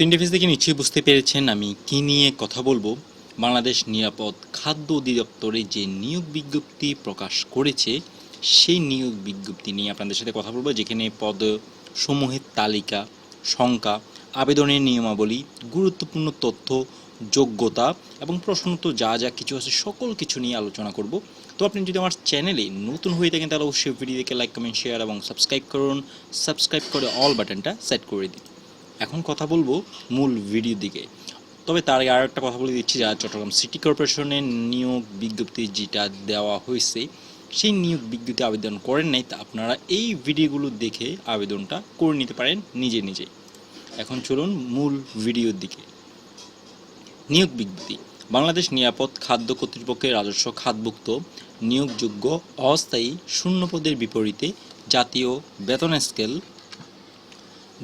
তো ইন্টারফেস দেখে নিশ্চয়ই বুঝতে পেরেছেন আমি কি নিয়ে কথা বলব। বাংলাদেশ নিরাপদ খাদ্য অধিদপ্তরে যে নিয়োগ বিজ্ঞপ্তি প্রকাশ করেছে, সেই নিয়োগ বিজ্ঞপ্তি নিয়ে আপনাদের সাথে কথা বলব, যেখানে পদ সমূহের তালিকা, সংখ্যা, আবেদনের নিয়মাবলী, গুরুত্বপূর্ণ তথ্য, যোগ্যতা এবং প্রশ্নত যা যা কিছু আছে সকল কিছু নিয়ে আলোচনা করব। তো আপনি যদি আমার চ্যানেলে নতুন হয়ে থাকেন, তাহলে অবশ্যই ভিডিওকে লাইক কমেন্ট শেয়ার এবং সাবস্ক্রাইব করুন। সাবস্ক্রাইব করে অল বাটনটা সেট করে দিন। এখন কথা বলব মূল ভিডিও দিকে। তবে তার আগে আর একটা কথা বলে দিচ্ছি যা চট্টগ্রাম সিটি কর্পোরেশনের নিয়োগ বিজ্ঞপ্তি যেটা দেওয়া হয়েছে, সেই নিয়োগ বিজ্ঞপ্তি আবেদন করেন নাই, তা আপনারা এই ভিডিওগুলো দেখে আবেদনটা করে নিতে পারেন নিজে নিজে। এখন চলুন মূল ভিডিওর দিকে। নিয়োগ বিজ্ঞপ্তি। বাংলাদেশ নিরাপদ খাদ্য কর্তৃপক্ষের রাজস্ব খাতভুক্ত, নিয়োগযোগ্য, অস্থায়ী, শূন্য পদের বিপরীতে জাতীয় বেতন স্কেল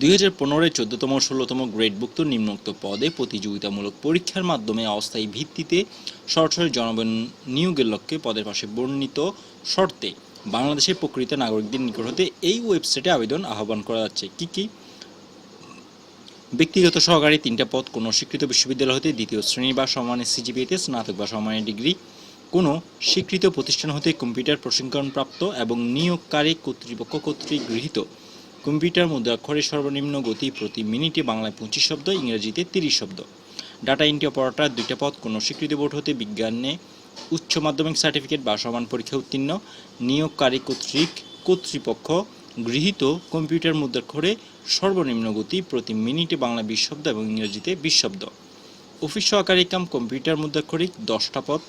দুই হাজার পনেরোয় চোদ্দতম ষোলোতম গ্রেডভুক্ত নিম্নোক্ত পদে প্রতিযোগিতামূলক পরীক্ষার মাধ্যমে অস্থায়ী ভিত্তিতে সরাসরি জনগণ নিয়োগের লক্ষ্যে পদের পাশে বর্ণিত শর্তে বাংলাদেশের প্রকৃত নাগরিকদের নিকট হতে এই ওয়েবসাইটে আবেদন আহ্বান করা যাচ্ছে। কি কি? ব্যক্তিগত সহকারী তিনটা পদ, কোনো স্বীকৃত বিশ্ববিদ্যালয় হতে দ্বিতীয় শ্রেণি বা সমানের সিজিপিএতে স্নাতক বা সমানের ডিগ্রি, কোনো স্বীকৃত প্রতিষ্ঠান হতে কম্পিউটার প্রশিক্ষণপ্রাপ্ত এবং নিয়োগকারী কর্তৃপক্ষ কর্তৃক গৃহীত। কম্পিউটার মুদ্রাক্ষরের সর্বনিম্ন গতি প্রতি মিনিটে বাংলায় পঁচিশ শব্দ, ইংরেজিতে তিরিশ শব্দ। ডাটা এন্ট্রি অপারেটর দুইটা পদ, কোনো স্বীকৃতি বোর্ড হতে বিজ্ঞানে উচ্চ মাধ্যমিক সার্টিফিকেট বা সমান পরীক্ষা উত্তীর্ণ নিয়োগকারী কর্তৃক, কর্তৃপক্ষ গৃহীত কম্পিউটার মুদ্রাক্ষরে সর্বনিম্ন গতি প্রতি মিনিটে বাংলা বিশ শব্দ এবং ইংরেজিতে বিশ শব্দ। অফিস সহকারী কাম কম্পিউটার মুদ্রাক্ষরিক দশটা পদ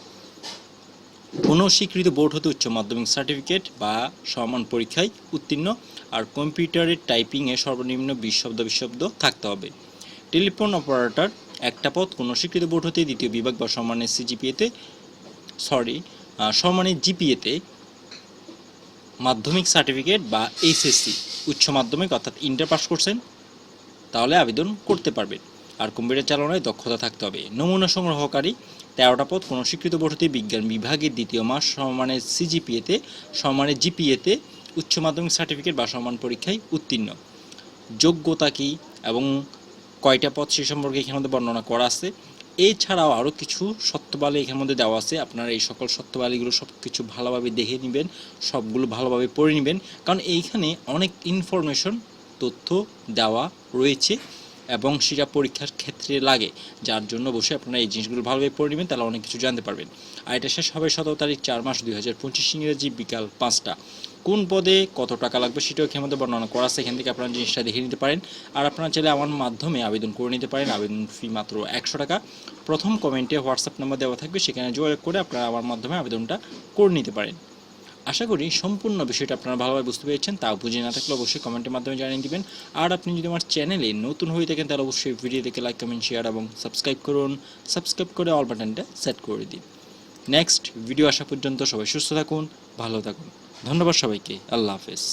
কোনো স্বীকৃত বোর্ড হতে উচ্চ মাধ্যমিক সার্টিফিকেট বা সমান পরীক্ষায় উত্তীর্ণ আর কম্পিউটারের টাইপিংয়ে সর্বনিম্ন বিশ শব্দ বিশ শব্দ থাকতে হবে। টেলিফোন অপারেটর একটা পদ কোনো স্বীকৃত বোর্ড হতে দ্বিতীয় বিভাগ বা সমানের সিজিপিএতে, সরি সমানের জিপিএতে মাধ্যমিক সার্টিফিকেট বা এইচএসসি, উচ্চ মাধ্যমিক অর্থাৎ ইন্টার পাস করছেন, তাহলে আবেদন করতে পারবেন। আর কম্পিউটার চালনায় দক্ষতা থাকতে হবে। নমুনা সংগ্রহকারী তেরোটা পদ, কোনো স্বীকৃত বোর্ডতে বিজ্ঞান বিভাগের দ্বিতীয় মাস সমানের সিজিপিএতে সমানের জিপিএতে, উচ্চ মাধ্যমিক সার্টিফিকেট বা সমান পরীক্ষায় উত্তীর্ণ। যোগ্যতা কী এবং কয়টা পদ সে সম্পর্কে এখানের মধ্যে বর্ণনা করা আছে? এছাড়াও আরও কিছু সত্যবালী এখানের মধ্যে দেওয়া আছে। আপনারা এই সকল সত্যবালীগুলো সব কিছু ভালোভাবে দেখে নেবেন, সবগুলো ভালোভাবে পড়ে নেবেন। কারণ এইখানে অনেক ইনফরমেশন তথ্য দেওয়া রয়েছে। এবং সেটা পরীক্ষার ক্ষেত্রে লাগে, যার জন্য বসে আপনারা এই জিনিসগুলো ভালোভাবে পড়ে নেবেন, তাহলে অনেক কিছু জানতে পারবেন। আর এটা শেষ হবে সতেরো তারিখ চার মাস দুই হাজার পঁচিশ ইংরেজি বিকাল পাঁচটা। কোন পদে কত টাকা লাগবে সেটাও এখানে মধ্যে বর্ণনা করা আছে, এখান থেকে আপনারা জিনিসটা দেখে নিতে পারেন। আর আপনারা চাইলে আমার মাধ্যমে আবেদন করে নিতে পারেন, আবেদন ফি মাত্র একশো টাকা। প্রথম কমেন্টে হোয়াটসঅ্যাপ নাম্বার দেওয়া থাকবে, সেখানে যোগাযোগ করে আপনারা আমার মাধ্যমে আবেদনটা করে নিতে পারেন। আশা করি সম্পূর্ণ বিষয়টা আপনারা ভালোভাবে বুঝতে পেরেছেন, তাও বুঝে না থাকলে অবশ্যই কমেন্টের মাধ্যমে জানিয়ে দিবেন। আর আপনি যদি আমার চ্যানেলে নতুন হয়ে থাকেন, তাহলে অবশ্যই ভিডিও দেখে লাইক কমেন্ট শেয়ার এবং সাবস্ক্রাইব করুন। সাবস্ক্রাইব করে অল বাটনটা সেট করে দিন। নেক্সট ভিডিও আসা পর্যন্ত সবাই সুস্থ থাকুন, ভালো থাকুন। ধন্যবাদ সবাইকে, আল্লাহ হাফেজ।